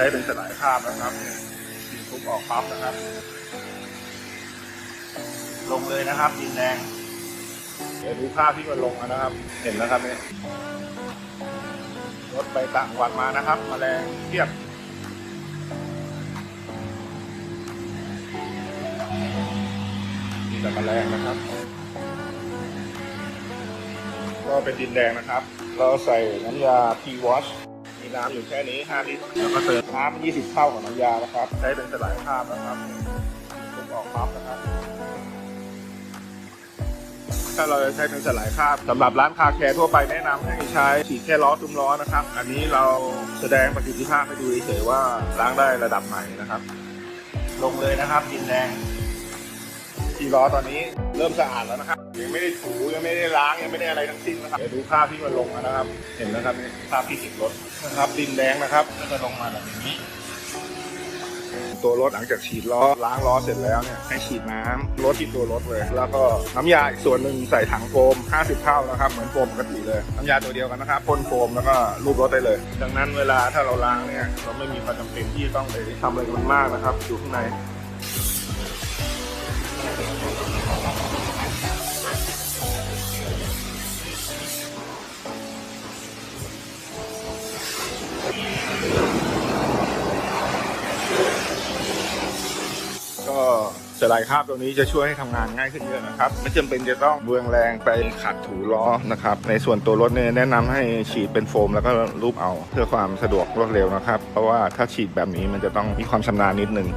ช้เป็นสลายคราบนะครับดินทุบออกปั๊บนะครับ ลงเลยนะครับดินแดงเดี๋ยวดูภาพที่มันลงนะครับ เห็นนะครับเนี่ยรถไปต่างจังหวัดมานะครับมาแมลงเทียบมีแต่แมลงนะครับ ก็เป็นดินแดงนะครับ เราใส่น้ำยา P-Wash มีน้ำอยู่แค่นี้ 5 ลิตร แล้วก็เติมน้ำ20 เท่าของน้ำยานะครับ ใช้เป็นสลายคราบนะครับทุบออกปั๊บนะครับ ถ้าเราจะใช้เป็นสลายคาบสำหรับร้านคาแคร์ทั่วไปแนะนำให้ใช้ฉีดแค่ล้อตุ้มล้อนะครับ อันนี้เราแสดงประสิทธิภาพให้ดูเฉยๆว่าล้างได้ระดับไหนนะครับ ลงเลยนะครับดินแดง ที่ล้อตอนนี้เริ่มสะอาดแล้วนะครับยังไม่ได้ถูยังไม่ได้ล้างยังไม่ได้อะไรทั้งสิ้นนะครับเดี๋ยวดูภาพที่มันลงมานะครับ เห็นนะครับนี่ภาพที่ติดรถนะครับดินแดงนะครับก็จะลงมาแบบนี้ ตัวรถหลังจากฉีดล้อล้างล้อเสร็จแล้วเนี่ยให้ฉีดน้ำรถที่ตัวรถเลย แล้วก็น้ำยาอีกส่วนหนึ่งใส่ถังโฟม 50 เท่านะครับเหมือนโฟมปกติเลยน้ำยาตัวเดียวกันนะครับพ่นโฟมแล้วก็รูปรถได้เลย ดังนั้นเวลาถ้าเราล้างเนี่ยเราไม่มีความจำเป็นที่จะต้องไปทำอะไรกันมากนะครับอยู่ข้างใน สลายคราบตัวนี้จะช่วยให้ทำงานง่ายขึ้นเยอะนะครับไม่จำเป็นจะต้องเบืองแรงไปขัดถูล้อนะครับในส่วนตัวรถเนี่ยแนะนำให้ฉีดเป็นโฟม แล้วก็รูปเอาเพื่อความสะดวกรวดเร็วนะครับ เพราะว่าถ้าฉีดแบบนี้มันจะต้องมีความชำนาญนิดนึง